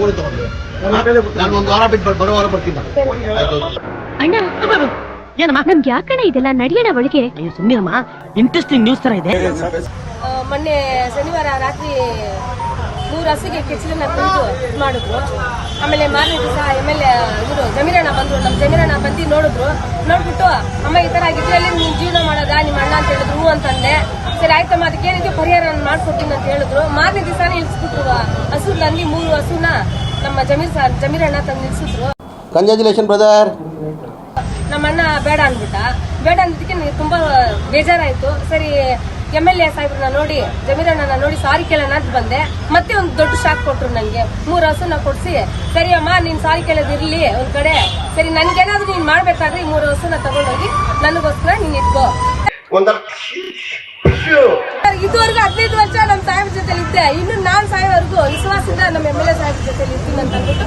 ಮೂರು ತಗೊಂಡು ನಾನು ಒಂದು ವಾರ ಬಿಟ್ಟು ಬರೋ ವಾರ ಬರ್ತೀನಿ ನಾನು. ಅಣ್ಣ ಏನಮ್ಮ? ನಮ್ಗೆ ಯಾಕಣ ಇದೆಲ್ಲ ನಡೆಯೋಣ ಒಳಗೆ. ಸುಮ್ಮನಿರಮ್ಮ ಇಂಟ್ರೆಸ್ಟಿಂಗ್ ನ್ಯೂಸ್ ತರ ಇದೆ. ಮೊನ್ನೆ ಶನಿವಾರ ರಾತ್ರಿ ಮೂರು ಹಸುಗೆ ಕೆಚ್ಚಲನ್ನ ತಂದು ಮಾಡಿದ್ರು. ಆಮೇಲೆ ಮಾರನೇ ದಿವಸ ಎಂ ಎಲ್ ಎ ಇವರು ಜಮೀರಣ್ಣ ಬಂದ್ರು. ನಮ್ಮ ಜಮೀರಣ್ಣ ಬಂದು ನೋಡಿದ್ರು. ನೋಡ್ಬಿಟ್ಟು ಅಮ್ಮ ಈ ತರ ಆಗಿದ್ರಲ್ಲಿ ನೀನ್ ಜೀವನ ಮಾಡೋದಾ? ನಿಮ್ಮ ಅಣ್ಣ ಅಂತ ಹೇಳಿದ್ರು ಅಂತಂದೆ. ಸರಿ ಆಯ್ತಮ್ಮ ಅದಕ್ಕೆ ಪರಿಹಾರ ನಾನು ಮಾಡ್ಕೊಡ್ತೀನಿ ಅಂತ ಹೇಳಿದ್ರು. ಮಾರನೇ ದಿವಸ ನಿಲ್ಸ್ಬಿಟ್ರು ಹಸುಗಳಲ್ಲಿ ಮೂರು ಹಸುನ ನಮ್ಮ ಜಮೀರ್ ಸರ್ ಜಮೀರ್ ಅಣ್ಣ ತಂದು ನಿಲ್ಸಿದ್ರು. ಕಂಗ್ರ್ಯಾಚುಲೇಷನ್ ಬ್ರದರ್ ನಮ್ಮ ಅಣ್ಣ ಬೇಡ ಅಂದ್ಬಿಟ್ಟ. ಬೇಡ ಅಂದಿದ್ದಕ್ಕೆ ನನಗೆ ತುಂಬಾ ಬೇಜಾರಾಯ್ತು. ಸರಿ ಎಂ ಎಲ್ ಎ ಸಾಹೇಬ್ರನ್ನ ನೋಡಿ ಜಮೀರಣ್ಣನ ನೋಡಿ ಸಾರಿ ಕೇಳೋಣ ಅಂತ ಬಂದೆ. ಮತ್ತೆ ಒಂದು ದೊಡ್ಡ ಶಾಕ್ ಕೊಟ್ರು ನನಗೆ ಮೂರು ಹಸುನ ಕೊಡ್ಸಿ ಸರಿ ಅಮ್ಮ ನೀನ್ ಸಾರಿ ಕೇಳೋದಿರ್ಲಿ ಒಂದ್ ಕಡೆ. ಸರಿ ನನ್ಗೇನಾದ್ರೂ ನೀನ್ ಮಾಡ್ಬೇಕಾದ್ರೆ ಈ ಮೂರು ಹಸುನ ತಗೊಂಡೋಗಿ ನನಗೋಸ್ಕರ ನೀನ್ ಇಟ್ಕೋ ಇದುವರೆಗೂ ಹದಿನೈದು ವರ್ಷ ನಮ್ಮ ಸಾಹೇಬ್ ಜೊತೆ ಇದ್ದೆ. ಇನ್ನು ನಾನ್ ಸಾಯೋವರೆಗೂ ವಿಶ್ವಾಸದಿಂದ ನಮ್ಮ ಎಂ ಎಲ್ ಎ ಸಾಹೇಬ್ ಜೊತೆ ಇರ್ತೀನಿ ಅಂತ ಅಂದ್ಬಿಟ್ಟು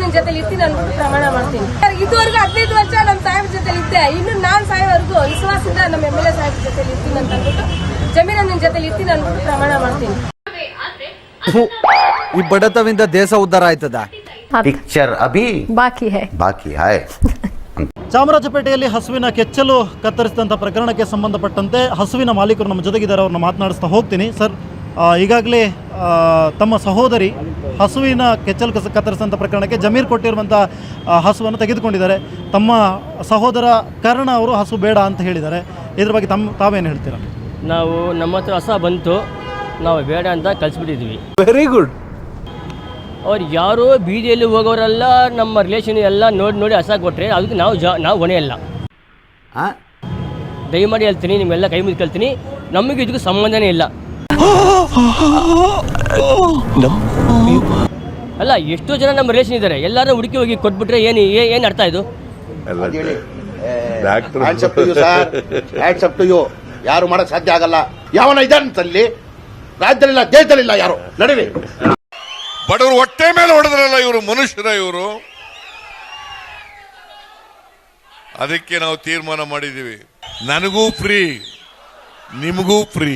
ನಿನ್ ಜೊತೆ ಇರ್ತೀನಿ ಅಂದ್ಬಿಟ್ಟು ಪ್ರಮಾಣ ಮಾಡ್ತೀನಿ. ಇದುವರೆಗೂ ಹದಿನೈದು ವರ್ಷ ನಮ್ಮ ಸಾಹೇಬ್ ಜೊತೆ ಇದ್ದೆ. ಇನ್ನು ನಮ್ಮ ಎಂ ಎಲ್ ಎ ಸಾಹೇಬ್ ಜೊತೆ ಇರ್ತೀನಿ ಅಂತ ಅಂದ್ಬಿಟ್ಟು ಜಮೀನಣ್ಣನ ಜೊತೆ ಇರ್ತೀನಿ ಅಂದ್ಬಿಟ್ಟು ಪ್ರಮಾಣ ಮಾಡ್ತೀನಿ. ಈ ಬಡತವಿಂದ ದೇಶ ಉದ್ದಾರ ಆಯ್ತದ? ಪಿಕ್ಚರ್ ಅಭಿ? ಬಾಕಿ ಹೈ. ಬಾಕಿ ಹೈ ಚಾಮರಾಜಪೇಟೆಯಲ್ಲಿ ಹಸುವಿನ ಕೆಚ್ಚಲು ಕತ್ತರಿಸಿದಂಥ ಪ್ರಕರಣಕ್ಕೆ ಸಂಬಂಧಪಟ್ಟಂತೆ ಹಸುವಿನ ಮಾಲೀಕರು ನಮ್ಮ ಜೊತೆಗಿದ್ದಾರೆ ಅವ್ರನ್ನ ಮಾತನಾಡಿಸ್ತಾ ಹೋಗ್ತೀನಿ. ಸರ್ ಈಗಾಗಲೇ ತಮ್ಮ ಸಹೋದರಿ ಹಸುವಿನ ಕೆಚ್ಚಲ್ ಕಸ ಕತ್ತರಿಸಿದಂಥ ಪ್ರಕರಣಕ್ಕೆ ಜಮೀರ್ ಕೊಟ್ಟಿರುವಂಥ ಹಸುವನ್ನು ತೆಗೆದುಕೊಂಡಿದ್ದಾರೆ. ತಮ್ಮ ಸಹೋದರ ಕರ್ಣ ಅವರು ಹಸು ಬೇಡ ಅಂತ ಹೇಳಿದ್ದಾರೆ. ಇದ್ರ ಬಗ್ಗೆ ತಮ್ಮ ತಾವೇನು ಹೇಳ್ತೀರಾ? ನಾವು ನಮ್ಮ ಹತ್ರ ಹಸ ಬಂತು. ನಾವು ಬೇಡ ಅಂತ ಕಳಿಸ್ಬಿಟ್ಟಿದ್ವಿ ವೆರಿ ಗುಡ್ ಅವ್ರು ಯಾರೋ ಬೀದಿಯಲ್ಲಿ ಹೋಗೋರೆಲ್ಲ ನಮ್ಮ ರಿಲೇಷನ್ ಎಲ್ಲ ನೋಡಿ ನೋಡಿ ಹಸ ಕೊಟ್ಟರೆ ಅದಕ್ಕೆ ನಾವು ಜಾ ನಾವು ಹೊಣೆಯಲ್ಲ ದಯಮಾಡಿ ಹೇಳ್ತೀನಿ ನಿಮ್ಮೆಲ್ಲ ಕೈ ಮುಗಿದು ಕೇಳ್ತೀನಿ. ನಮಗೆ ಇದಕ್ಕೂ ಸಂಬಂಧನೇ ಇಲ್ಲ. ಅಲ್ಲ ಎಷ್ಟೋ ಜನ ನಮ್ಮ ರಿಲೇಷನ್ ಇದ್ದಾರೆ. ಎಲ್ಲರೂ ಹುಡುಕಿ ಹೋಗಿ ಕೊಟ್ಬಿಟ್ರೆ ಏನು ಏನು ಅರ್ಥ ಇದು? Hands up to you sir hands to you ಯಾರು ಮಾಡಕ್ ಸಾಧ್ಯ ಆಗಲ್ಲ. ಯಾವನ ಇದ್ದಾನಂತಲ್ಲಿ ರಾಜ್ಯದಲ್ಲಿಲ್ಲ ದೇಶದಲ್ಲಿಲ್ಲ ಯಾರು? ನಡುವೆ. ಬಡವರು ಹೊಟ್ಟೆ ಮೇಲೆ ಹೊಡೆದ್ರಲ್ಲ ಇವರು ಮನುಷ್ಯರ ಇವರು. ಅದಕ್ಕೆ ನಾವು ತೀರ್ಮಾನ ಮಾಡಿದ್ದೀವಿ. ನನಗೂ ಫ್ರೀ ನಿಮಗೂ ಫ್ರೀ.